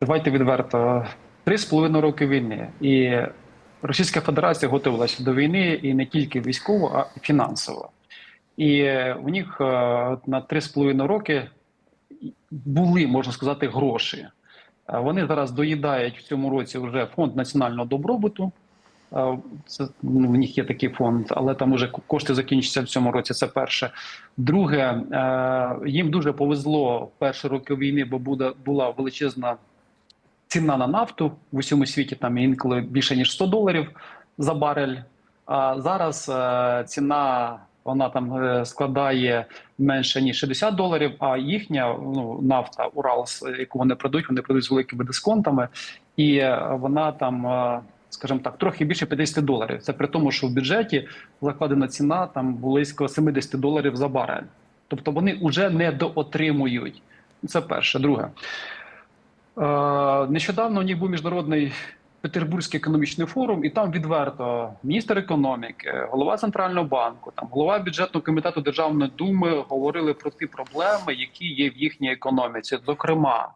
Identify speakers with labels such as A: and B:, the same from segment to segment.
A: давайте відверто, три з половиною роки війни, і Російська Федерація готувалася до війни і не тільки військово, а й фінансово. І у них е, на три з половиною роки були, можна сказати, гроші. Е, Вони зараз доїдають в цьому році вже фонд національного добробуту. Е, Це ну, в них є такий фонд, але там уже кошти закінчаться в цьому році. Це перше. Друге, їм дуже повезло перші роки війни, бо буде була величезна ціна на нафту в усьому світі. Там інколи більше ніж 100 доларів за барель. А зараз е, ціна вона там е, складає менше ніж 60 доларів. А їхня ну, нафта Уралс, яку вони продають, вони продають з великими дисконтами, і е, вона там. Скажімо так, трохи більше 50 доларів. Це при тому, що в бюджеті закладена ціна там близько 70 доларів за барель. Тобто вони вже не доотримують. Це перше. Друге. Е, Нещодавно у них був міжнародний Петербурзький економічний форум, і там відверто міністр економіки, голова центрального банку, там голова бюджетного комітету Державної думи говорили про ті проблеми, які є в їхній економіці. Зокрема,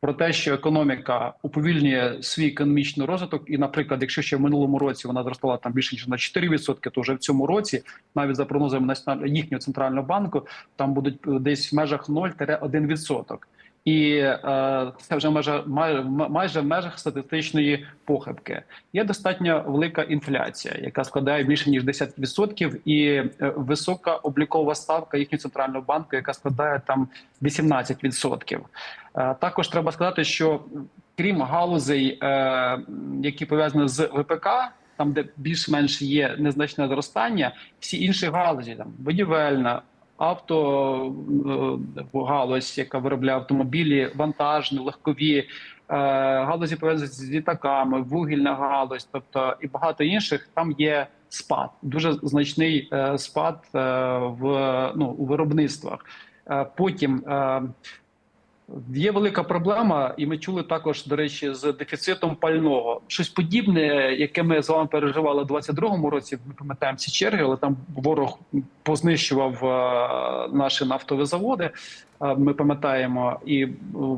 A: про те, що економіка уповільнює свій економічний розвиток, і, наприклад, якщо ще в минулому році вона зростала там більше ніж на 4%, то вже в цьому році, навіть за прогнозами їхнього центрального банку, там будуть е, десь в межах 0-1%. І е, це вже майже, майже в межах статистичної похибки. Є достатньо велика інфляція, яка складає більше ніж 10%, і е, висока облікова ставка їхнього центрального банку, яка складає там 18%. Е, також треба сказати, що крім галузей, які пов'язані з ВПК. Там, де більш-менш є незначне зростання, всі інші галузі, там будівельна, автогалузь, яка виробляє автомобілі, вантажні, легкові е, галузі пов'язані з літаками, вугільна галузь, тобто і багато інших. Там є спад, дуже значний е, спад е, в ну у виробництвах. Е, Потім е, Є велика проблема, і ми чули також, до речі, з дефіцитом пального. Щось подібне, яке ми з вами переживали у 22-му році. Ми пам'ятаємо ці черги, але там ворог познищував е, наші нафтові заводи. Ми пам'ятаємо, і е,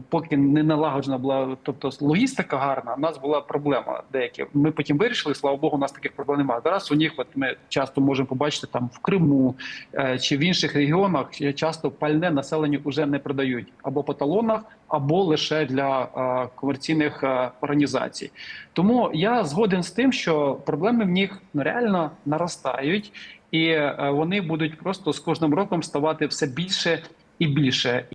A: поки не налагоджена була, тобто логістика гарна, у нас була проблема. Деякі ми потім вирішили. Слава Богу, у нас таких проблем немає. Зараз у них, от ми часто можемо побачити там в Криму е, чи в інших регіонах, е, часто пальне населенню вже не продають або по талонах, або лише для комерційних організацій. Тому я згоден з тим, що проблеми в них ну, реально наростають, і вони будуть просто з кожним роком ставати все більше і більше.